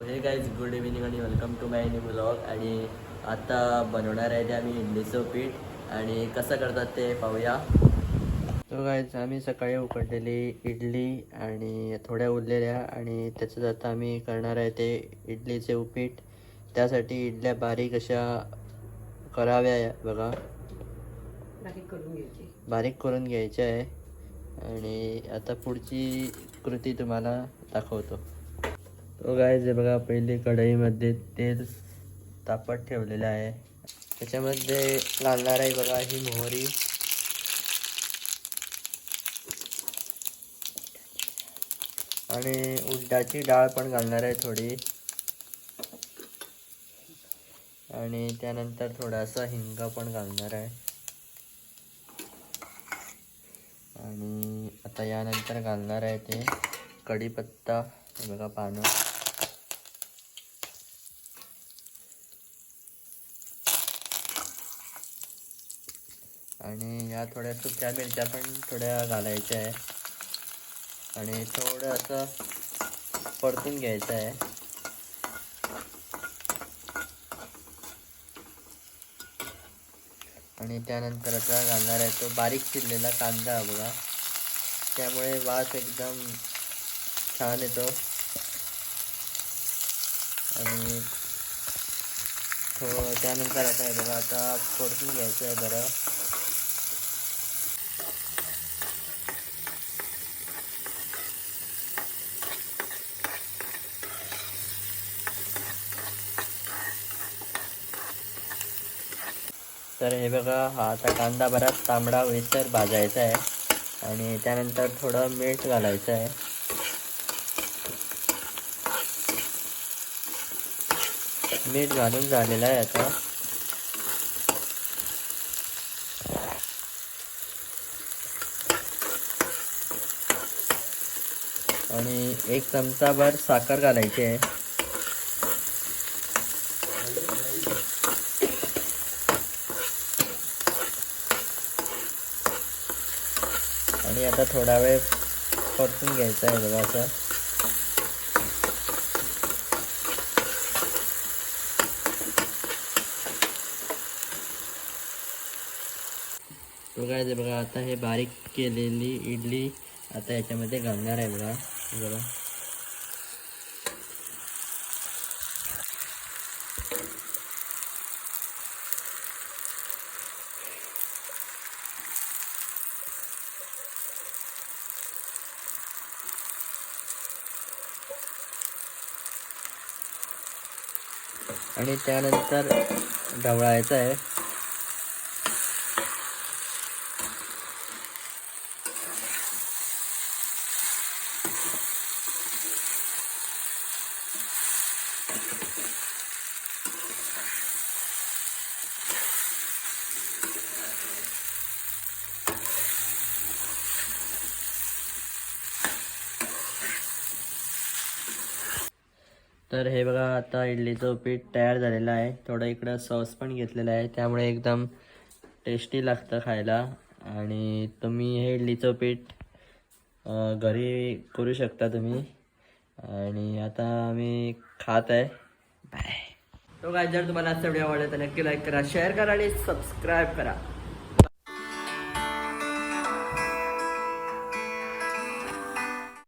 हे guys good evening आणि welcome to my new blog आणि आता बनवणार आहे ते आम्ही इडलीचं पीठ. आणि कसं करतात ते पाहूया. तो गाईज आम्ही सकाळी उकडलेली इडली आणि थोड्या उरलेल्या आणि त्याच्यात आता आम्ही करणार आहे ते इडलीचे उपीट त्यासाठी इडल्या बारीक अशा कराव्या बघा. बारीक करून घ्यायची. बारीक करून घ्यायच्या आहे. आणि आता पुढची कृती तुम्हाला दाखवतो. तो काय जे बघा पहिले कढईमध्ये तेल तापत ठेवलेलं आहे. त्याच्यामध्ये घालणार आहे बघा ही मोहरी. आणि उडदाची डाळ पण घालणार आहे थोडी. आणि त्यानंतर थोडासा हिंग पण घालणार आहे. आणि आता यानंतर घालणार आहे ते कढीपत्ता. हे बघा पानं. आणि या थोड्या सुक्या मिरच्या पण थोड्या घालायच्या आहे. आणि थोडं असं परतून घ्यायचं आहे. आणि त्यानंतर आता घालणार आहे तो बारीक चिरलेला कांदा बघा. त्यामुळे वास एकदम छान येतो. आणि थो त्यानंतर आता आहे बघा आता परतून घ्यायचं आहे बरं तर हे बघा हा आता कांदा बराच तांबडा होईसर भाजायचा आहे. आणि त्यानंतर थोडं मीठ घालायचं आहे. मीठ घालून झालेलं आहे आता. आणि एक चमचाभर साखर घालायची आहे. आणि आता थोडा वेळ परतून घ्यायचा आहे बघा असं. बघायचं बघा आता हे बारीक केलेली इडली आता याच्यामध्ये घालणार आहे बघा. बघा. आणि त्यानंतर ढवळायचं आहे. तर हे बघा आता इडलीचं पीठ तयार झालेलं आहे. थोडं इकडं सॉस पण घेतलेलं आहे. त्यामुळे एकदम टेस्टी लागतं खायला. आणि तुम्ही हे इडलीचं पीठ घरी करू शकता तुम्ही. आणि आता आम्ही खात आहे. बाय तो काय जर तुम्हाला आजचा व्हिडिओ आवडला तर नक्की लाईक करा शेअर करा आणि सबस्क्राईब करा.